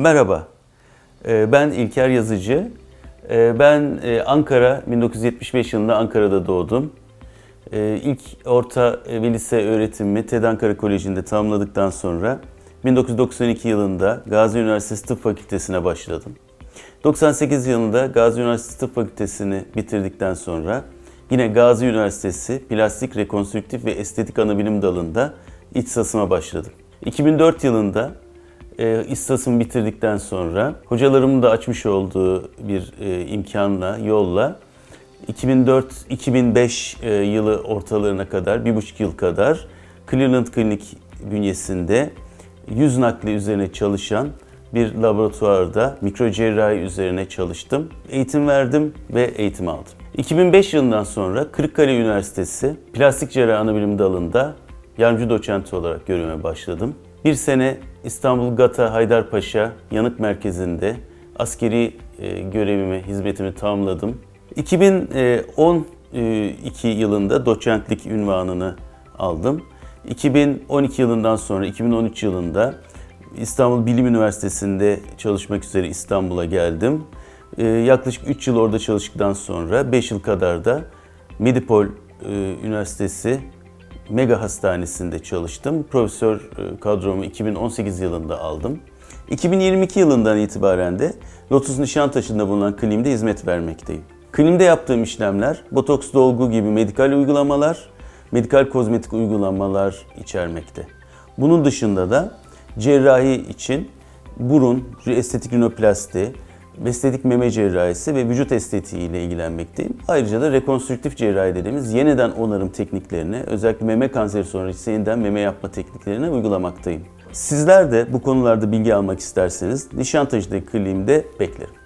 Merhaba, Ee, ben İlker Yazıcı. Ee, Ben e, Ankara, 1975 yılında Ankara'da doğdum. Ee, İlk orta ve lise öğretimimi TED Ankara Koleji'nde tamamladıktan sonra 1992 yılında Gazi Üniversitesi Tıp Fakültesi'ne başladım. 98 yılında Gazi Üniversitesi Tıp Fakültesini bitirdikten sonra yine Gazi Üniversitesi Plastik, Rekonstrüktif ve Estetik Anabilim dalında ihtisasıma başladım. 2004 yılında e, ihtisasımı bitirdikten sonra hocalarımın da açmış olduğu bir e, imkanla, yolla 2004-2005 e, yılı ortalarına kadar, bir buçuk yıl kadar Cleveland Klinik bünyesinde yüz nakli üzerine çalışan bir laboratuvarda mikrocerrahi üzerine çalıştım. Eğitim verdim ve eğitim aldım. 2005 yılından sonra Kırıkkale Üniversitesi Plastik Cerrahi Anabilim dalında yardımcı doçent olarak görevime başladım. Bir sene İstanbul Gata Haydarpaşa Yanık Merkezi'nde askeri e, görevimi, hizmetimi tamamladım. 2012 yılında doçentlik ünvanını aldım. 2012 yılından sonra 2013 yılında İstanbul Bilim Üniversitesi'nde çalışmak üzere İstanbul'a geldim. Ee, yaklaşık 3 yıl orada çalıştıktan sonra 5 yıl kadar da Medipol e, Üniversitesi Mega Hastanesi'nde çalıştım. Profesör e, kadromu 2018 yılında aldım. 2022 yılından itibaren de Lotus Nişantaşı'nda bulunan kliniğimde hizmet vermekteyim. Kliniğimde yaptığım işlemler botoks dolgu gibi medikal uygulamalar, medikal kozmetik uygulamalar içermekte. Bunun dışında da cerrahi için burun, estetik rinoplasti, estetik meme cerrahisi ve vücut estetiği ile ilgilenmekteyim. Ayrıca da rekonstrüktif cerrahi dediğimiz yeniden onarım tekniklerini, özellikle meme kanseri sonrası yeniden meme yapma tekniklerini uygulamaktayım. Sizler de bu konularda bilgi almak isterseniz Nişantaşı'daki kliniğimde beklerim.